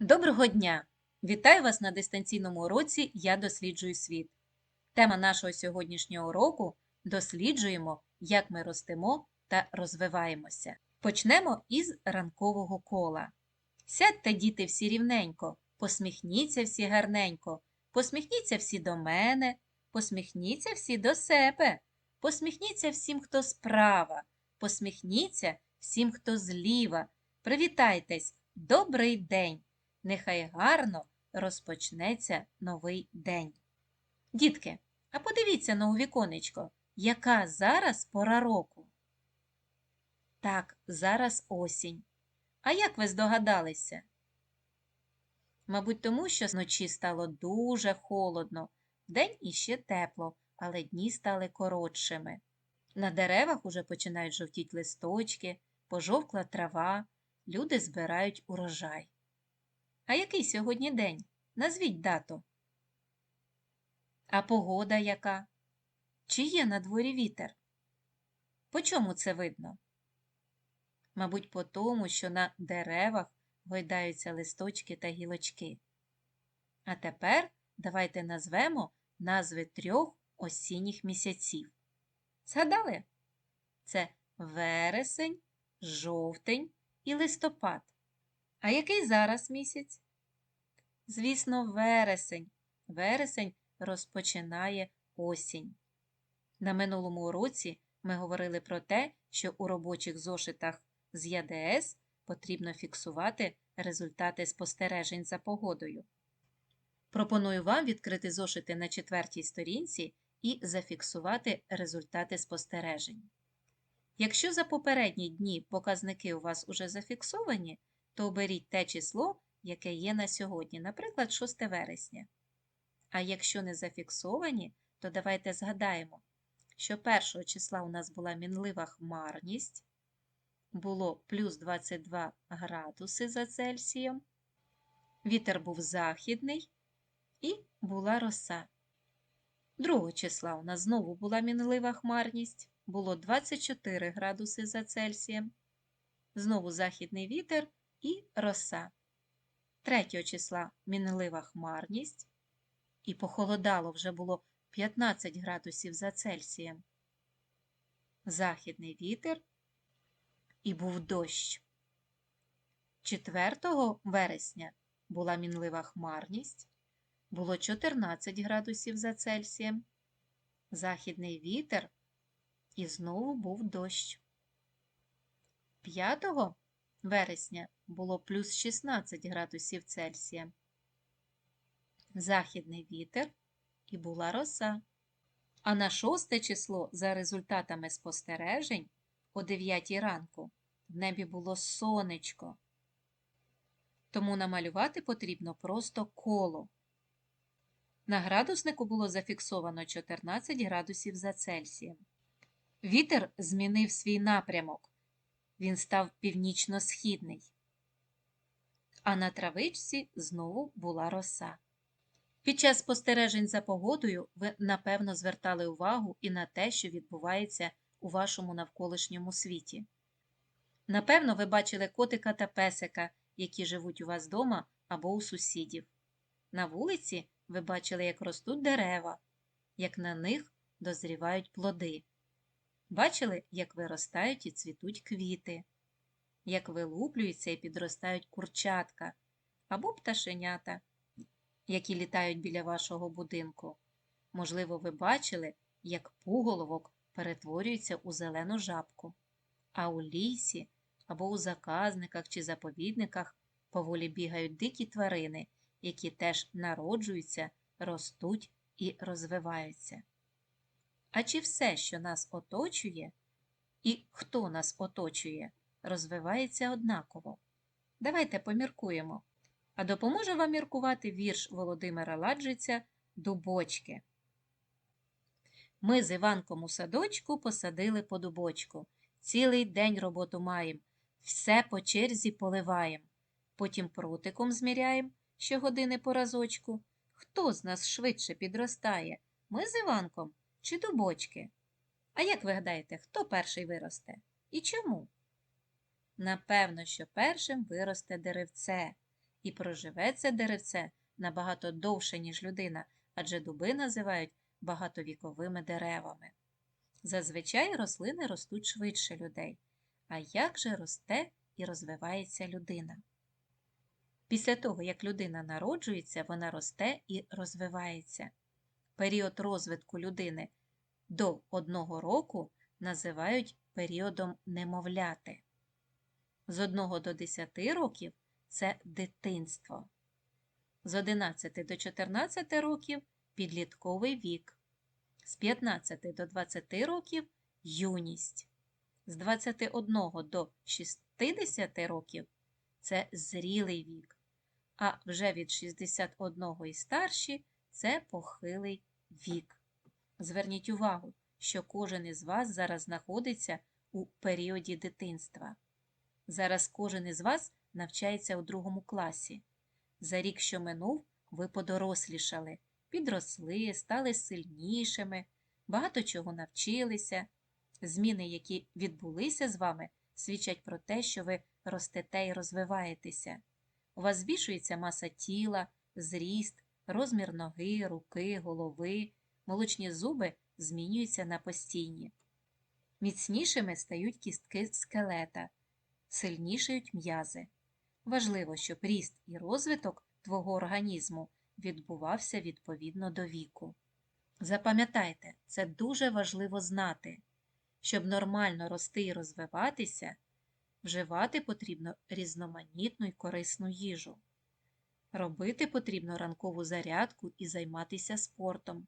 Доброго дня! Вітаю вас на дистанційному уроці Я досліджую світ. Тема нашого сьогоднішнього уроку досліджуємо, як ми ростемо та розвиваємося. Почнемо із ранкового кола. Сядьте, діти, всі рівненько, посміхніться всі гарненько, посміхніться всі до мене, посміхніться всі до себе, посміхніться всім, хто справа, посміхніться всім, хто зліва. Привітайтесь! Добрий день! Нехай гарно розпочнеться новий день. Дітки, а подивіться на у віконечко, яка зараз пора року? Так, зараз осінь. А як ви здогадалися? Мабуть, тому що вночі стало дуже холодно, вдень іще тепло, але дні стали коротшими. На деревах уже починають жовтіть листочки, пожовкла трава, люди збирають урожай. А який сьогодні день? Назвіть дату. А погода яка? Чи є на дворі вітер? По чому це видно? Мабуть, по тому, що на деревах гойдаються листочки та гілочки. А тепер давайте назвемо назви трьох осінніх місяців. Згадали? Це вересень, жовтень і листопад. А який зараз місяць? Звісно, вересень. Вересень розпочинає осінь. На минулому уроці ми говорили про те, що у робочих зошитах з ЯДС потрібно фіксувати результати спостережень за погодою. Пропоную вам відкрити зошити на четвертій сторінці і зафіксувати результати спостережень. Якщо за попередні дні показники у вас уже зафіксовані, то оберіть те число, яке є на сьогодні, наприклад, 6 вересня. А якщо не зафіксовані, то давайте згадаємо, що 1 числа у нас була мінлива хмарність, було плюс 22 градуси за Цельсієм, вітер був західний і була роса. 2 числа у нас знову була мінлива хмарність, було 24 градуси за Цельсієм, знову західний вітер і роса. 3 числа мінлива хмарність, і похолодало вже було 15 градусів за Цельсієм. Західний вітер і був дощ. 4 вересня була мінлива хмарність, було 14 градусів за Цельсієм, західний вітер і знову був дощ. 5 вересня було плюс 16 градусів Цельсія. Західний вітер і була роса. А на шосте число за результатами спостережень о 9 ранку в небі було сонечко. Тому намалювати потрібно просто коло. На градуснику було зафіксовано 14 градусів за Цельсієм. Вітер змінив свій напрямок. Він став північно-східний. А на травичці знову була роса. Під час спостережень за погодою ви, напевно, звертали увагу і на те, що відбувається у вашому навколишньому світі. Напевно, ви бачили котика та песика, які живуть у вас вдома або у сусідів. На вулиці ви бачили, як ростуть дерева, як на них дозрівають плоди. Бачили, як виростають і цвітуть квіти, як вилуплюються і підростають курчатка або пташенята, які літають біля вашого будинку. Можливо, ви бачили, як пуголовок перетворюється у зелену жабку, а у лісі або у заказниках чи заповідниках поволі бігають дикі тварини, які теж народжуються, ростуть і розвиваються. А чи все, що нас оточує, і хто нас оточує, розвивається однаково? Давайте поміркуємо. А допоможе вам міркувати вірш Володимира Ладжиця Дубочки. Ми з Іванком у садочку посадили по дубочку. Цілий день роботу маєм, все по черзі поливаєм. Потім прутиком зміряєм щогодини по разочку. Хто з нас швидше підростає? Ми з Іванком чи дубочки? А як ви гадаєте, хто перший виросте? І чому? Напевно, що першим виросте деревце. І проживе це деревце набагато довше, ніж людина, адже дуби називають багатовіковими деревами. Зазвичай рослини ростуть швидше людей. А як же росте і розвивається людина? Після того, як людина народжується, вона росте і розвивається. Період розвитку людини до одного року називають періодом немовляти. З 1 до 10 років це дитинство. З 11 до 14 років підлітковий вік. З 15 до 20 років юність. З 21 до 60 років це зрілий вік. А вже від 61 і старші це похилий вік. Зверніть увагу, що кожен із вас зараз знаходиться у періоді дитинства. Зараз кожен із вас навчається у другому класі. За рік, що минув, ви подорослішали, підросли, стали сильнішими, багато чого навчилися. Зміни, які відбулися з вами, свідчать про те, що ви ростете і розвиваєтеся. У вас збільшується маса тіла, зріст, розмір ноги, руки, голови, молочні зуби змінюються на постійні. Міцнішими стають кістки скелета, сильнішають м'язи. Важливо, щоб ріст і розвиток твого організму відбувався відповідно до віку. Запам'ятайте, це дуже важливо знати. Щоб нормально рости і розвиватися, вживати потрібно різноманітну і корисну їжу. Робити потрібно ранкову зарядку і займатися спортом,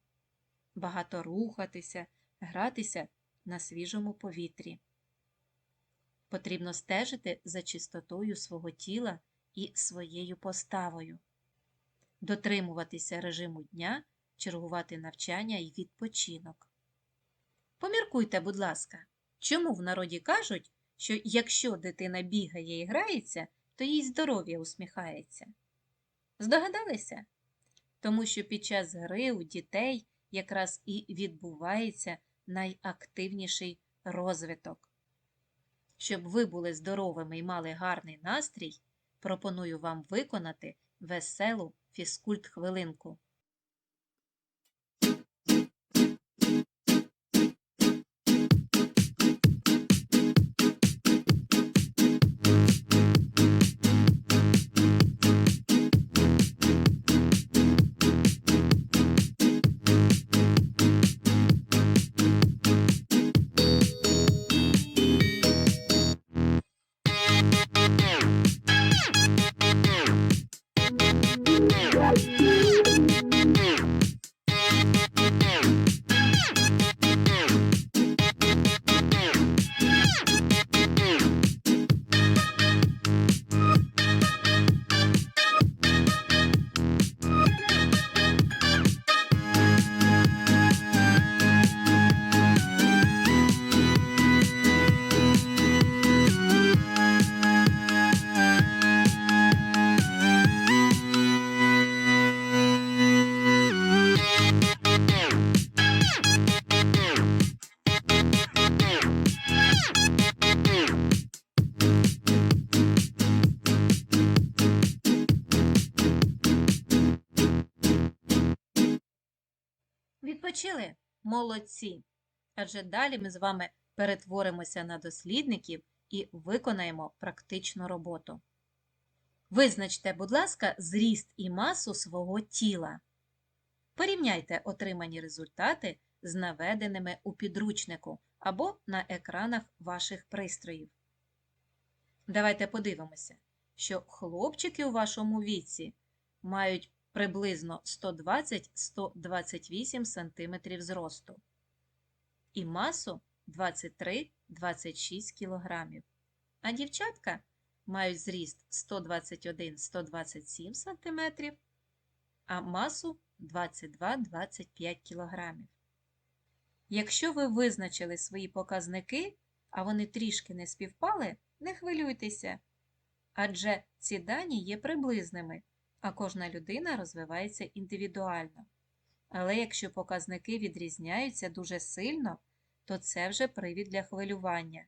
багато рухатися, гратися на свіжому повітрі. Потрібно стежити за чистотою свого тіла і своєю поставою, дотримуватися режиму дня, чергувати навчання і відпочинок. Поміркуйте, будь ласка, чому в народі кажуть, що якщо дитина бігає і грається, то їй здоров'я усміхається? Здогадалися? Тому що під час гри у дітей якраз і відбувається найактивніший розвиток. Щоб ви були здоровими і мали гарний настрій, пропоную вам виконати веселу фізкульт-хвилинку. Відпочили? Молодці! Адже далі ми з вами перетворимося на дослідників і виконаємо практичну роботу. Визначте, будь ласка, зріст і масу свого тіла. Порівняйте отримані результати з наведеними у підручнику або на екранах ваших пристроїв. Давайте подивимося, що хлопчики у вашому віці мають приблизно 120-128 см зросту і масу 23-26 кг. А дівчатка мають зріст 121-127 см, а масу 22-25 кг. Якщо ви визначили свої показники, а вони трішки не співпали, не хвилюйтеся, адже ці дані є приблизними а кожна людина розвивається індивідуально. Але якщо показники відрізняються дуже сильно, то це вже привід для хвилювання.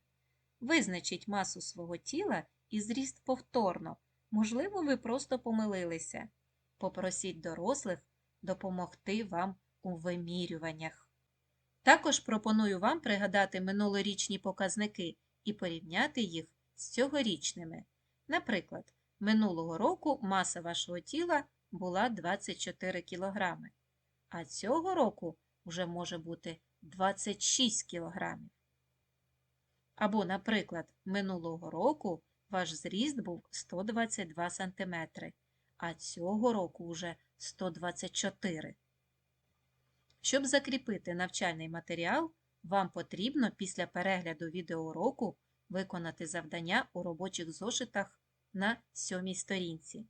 Визначіть масу свого тіла і зріст повторно, Можливо, ви просто помилилися. Попросіть дорослих допомогти вам у вимірюваннях. Також пропоную вам пригадати минулорічні показники і порівняти їх з цьогорічними. Наприклад, минулого року маса вашого тіла була 24 кг, а цього року вже може бути 26 кг. Або, наприклад, минулого року ваш зріст був 122 см, а цього року вже 124 Щоб закріпити навчальний матеріал, вам потрібно після перегляду відеоуроку виконати завдання у робочих зошитах на сьомій сторінці.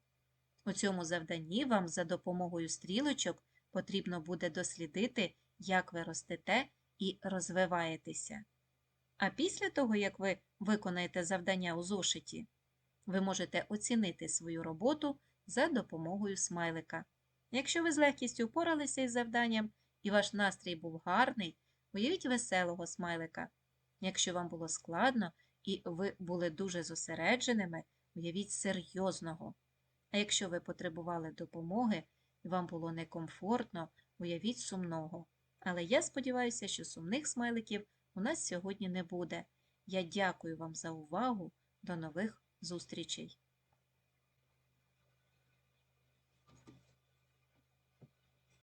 У цьому завданні вам за допомогою стрілочок потрібно буде дослідити, як ви ростете і розвиваєтеся. А після того, як ви виконаєте завдання у зошиті, ви можете оцінити свою роботу за допомогою смайлика. Якщо ви з легкістю впоралися із завданням і ваш настрій був гарний, уявіть веселого смайлика. Якщо вам було складно і ви були дуже зосередженими, уявіть серйозного. А якщо ви потребували допомоги і вам було некомфортно, уявіть сумного. Але я сподіваюся, що сумних смайликів у нас сьогодні не буде. Я дякую вам за увагу. До нових зустрічей!